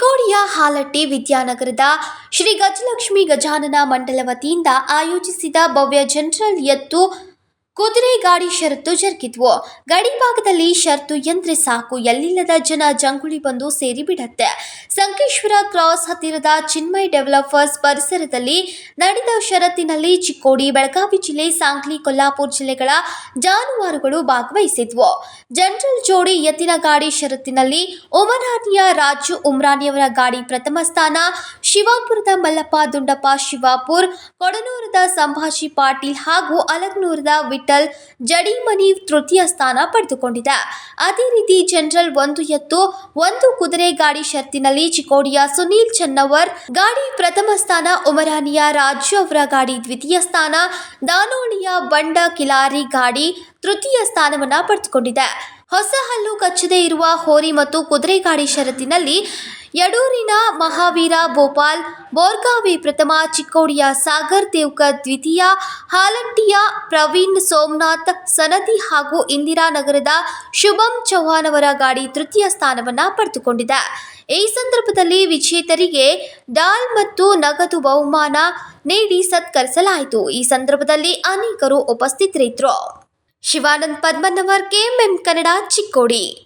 ಹಾಲಟ್ಟಿ ವಿದ್ಯಾನಗರದ ಶ್ರೀ ಗಜಲಕ್ಷ್ಮಿ ಗಜಾನನ ಮಂಡಲ ವತಿಯಿಂದ ಆಯೋಜಿಸಿದ ಭವ್ಯ ಜನರಲ್ ಎತ್ತು ಕುದುರೆ ಗಾಡಿ ಷರತ್ತು ಜರುಗಿದ್ವು. ಗಡಿಭಾಗದಲ್ಲಿ ಷರತ್ತು ಎಂದ್ರೆ ಸಾಕು, ಎಲ್ಲಿಲ್ಲದ ಜನ ಜಂಗುಳಿ ಬಂದು ಸೇರಿ ಬಿಡತ್ತೆ ಸಂಕೇಶ್ವರ ಕ್ರಾಸ್ ಹತ್ತಿರದ ಚಿನ್ಮಯ್ ಡೆವಲಪರ್ಸ್ ಪರಿಸರದಲ್ಲಿ ನಡೆದ ಷರತ್ತಿನಲ್ಲಿ ಚಿಕ್ಕೋಡಿ, ಬೆಳಗಾವಿ ಜಿಲ್ಲೆ, ಸಾಂಗ್ಲಿ, ಕೊಲ್ಲಾಪುರ ಜಿಲ್ಲೆಗಳ ಜಾನುವಾರುಗಳು ಭಾಗವಹಿಸಿದ್ವು. ಜನರಲ್ ಜೋಡಿ ಎತ್ತಿನ ಗಾಡಿ ಷರತ್ತಿನಲ್ಲಿ ಒಮರಾನಿಯ ರಾಜು ಉಮ್ರಾನಿಯವರ ಗಾಡಿ ಪ್ರಥಮ ಸ್ಥಾನ, ಶಿವಾಪುರದ ಮಲ್ಲಪ್ಪ ದುಂಡಪ್ಪ ಶಿವಾಪುರ್, ಕೊಡನೂರದ ಸಂಭಾಜಿ ಪಾಟೀಲ್ ಹಾಗೂ ಅಲಗ್ನೂರದ ವಿಠಲ್ ಜಡಿಮನಿ ತೃತೀಯ ಸ್ಥಾನ ಪಡೆದುಕೊಂಡಿದೆ. ಅದೇ ರೀತಿ ಜನರಲ್ ಒಂದು ಎತ್ತು, ಒಂದು ಕುದುರೆ ಗಾಡಿ ಷರ್ತಿನಲ್ಲಿ ಚಿಕೋಡಿಯ ಸುನೀಲ್ ಚನ್ನವರ್, ಗಾಡಿ ಪ್ರಥಮ ಸ್ಥಾನ ಉಮರಾನಿಯ ರಾಜು ಅವರ ಗಾಡಿ ದ್ವಿತೀಯ ಸ್ಥಾನ ದಾನೋಳಿಯ ಬಂಡ ಕಿಲಾರಿ ಗಾಡಿ ತೃತೀಯ ಸ್ಥಾನವನ್ನ ಪಡೆದುಕೊಂಡಿದೆ. ಹೊಸ ಹಲ್ಲು ಕಚ್ಚದೇ ಇರುವ ಹೋರಿ ಮತ್ತು ಕುದುರೆ ಗಾಡಿ ಷರತ್ತಿನಲ್ಲಿ ಯಡೂರಿನ ಮಹಾವೀರ ಭೋಪಾಲ್, ಬೋರ್ಗಾವಿ ಪ್ರಥಮ ಚಿಕ್ಕೋಡಿಯ ಸಾಗರ್ ದೇವ್ಕರ್ ದ್ವಿತೀಯ, ಹಾಲಂಟಿಯ ಪ್ರವೀಣ್ ಸೋಮನಾಥ್ ಸನದಿ ಹಾಗೂ ಇಂದಿರಾನಗರದ ಶುಭಂ ಚೌಹಾನ್ ಅವರ ಗಾಡಿ ತೃತೀಯ ಸ್ಥಾನವನ್ನು ಪಡೆದುಕೊಂಡಿದೆ. ಈ ಸಂದರ್ಭದಲ್ಲಿ ವಿಜೇತರಿಗೆ ಡಾಲ್ ಮತ್ತು ನಗದು ಬಹುಮಾನ ನೀಡಿ ಸತ್ಕರಿಸಲಾಯಿತು. ಈ ಸಂದರ್ಭದಲ್ಲಿ ಅನೇಕರು ಉಪಸ್ಥಿತರಿದ್ದರು. ಶಿವಾನಂದ್ ಪದ್ಮನವರ್, ಕೆಎಂಎಂ ಕನ್ನಡ ಚಿಕ್ಕೋಡಿ.